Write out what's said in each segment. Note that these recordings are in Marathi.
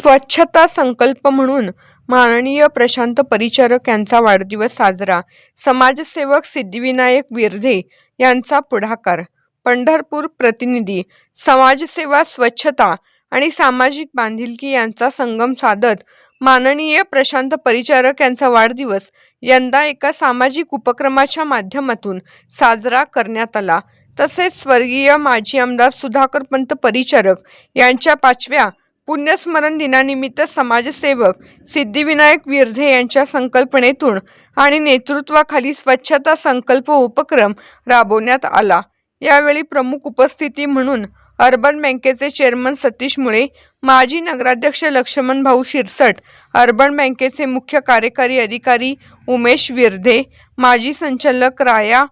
स्वच्छता संकल्प म्हणून माननीय प्रशांत परिचारक यांचा वाढदिवस साजरा. समाजसेवक सिद्धिविनायक विरधे यांचा पुढाकार. पंढरपूर प्रतिनिधी समाजसेवा स्वच्छता आणि सामाजिक बांधिलकी यांचा संगम साधत माननीय प्रशांत परिचारक यांचा वाढदिवस यंदा एका सामाजिक उपक्रमाच्या माध्यमातून साजरा करण्यात आला. तसेच स्वर्गीय माजी आमदार सुधाकर पंत परिचारक यांच्या पाचव्या पुण्यस्मरण दिनानिमित्त समाजसेवक सिद्धिविनायक विरधे यांच्या संकल्पनेतून आणि नेतृत्वाखाली स्वच्छता संकल्प उपक्रम राबवण्यात आला. यावेळी प्रमुख उपस्थिती म्हणून अर्बन बँकेचे चेअरमन सतीश मुळे माजी नगराध्यक्ष लक्ष्मण भाऊ शिरसट अर्बन बँकेचे मुख्य कार्यकारी अधिकारी उमेश विरधे माजी संचालक राया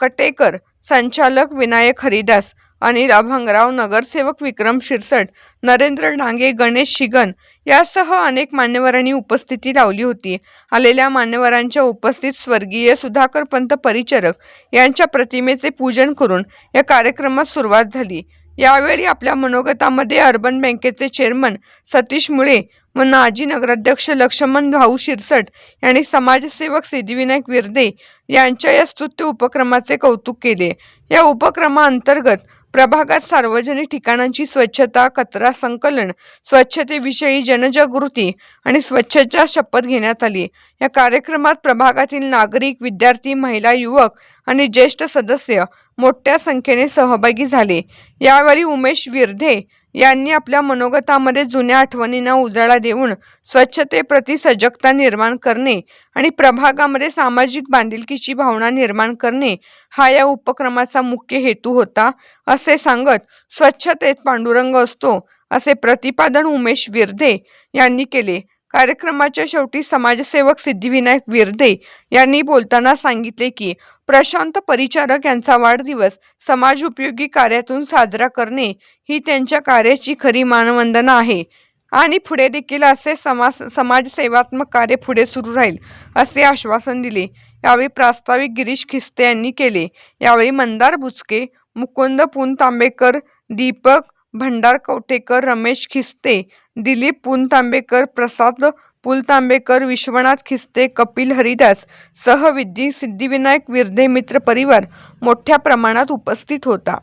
कटेकर संचालक विनायक हरिदास अनिल अभंगराव नगरसेवक विक्रम शिरसट नरेंद्र डांगे गणेश शिगन यासह अनेक मान्यवरांनी उपस्थिती लावली होती. आलेल्या मान्यवरांच्या उपस्थित स्वर्गीय सुधाकर पंत परिचारक यांच्या प्रतिमेचे पूजन करून या कार्यक्रमास सुरुवात झाली. यावेळी आपल्या मनोगतामध्ये अर्बन बँकेचे चेअरमन सतीश मुळे व माजी नगराध्यक्ष लक्ष्मण भाऊ शिरसट यांनी समाजसेवक सिद्धिविनायक विरदे यांच्या या स्तुत्य उपक्रमाचे कौतुक केले. या उपक्रमाअंतर्गत प्रभागात सार्वजनिक ठिकाणांची स्वच्छता कचरा संकलन स्वच्छतेविषयी जनजागृती आणि स्वच्छता शपथ घेण्यात आली. या कार्यक्रमात प्रभागातील नागरिक विद्यार्थी महिला युवक आणि ज्येष्ठ सदस्य मोठ्या संख्येने सहभागी झाले. यावेळी उमेश विरधे यांनी आपल्या मनोगतामध्ये जुन्या आठवणींना उजाळा देऊन स्वच्छतेप्रती सजगता निर्माण करणे आणि प्रभागामध्ये सामाजिक बांधिलकीची भावना निर्माण करणे हा या उपक्रमाचा मुख्य हेतू होता असे सांगत स्वच्छतेत पांडुरंग असतो असे प्रतिपादन उमेश विरदे यांनी केले. कार्यक्रमाच्या शेवटी समाजसेवक सिद्धिविनायक विरदे यांनी बोलताना सांगितले की प्रशांत परिचारक यांचा वाढदिवस समाज उपयोगी कार्यातून साजरा करणे ही त्यांच्या कार्याची खरी मानवंदना आहे आणि पुढे देखील असे समाज समाजसेवात्मक कार्य पुढे सुरू राहील असे आश्वासन दिले. यावेळी प्रास्ताविक गिरीश खिस्ते यांनी केले. यावेळी मंदार बुचके मुकुंद पुन तांबेकर दीपक भंडार कवठेकर रमेश खिस्ते दिलीप पुनतांबेकर प्रसाद पुलतांबेकर विश्वनाथ खिस्ते कपिल हरिदास सहविद्धी सिद्धिविनायक विरधे मित्र परिवार मोठ्या प्रमाणात उपस्थित होता.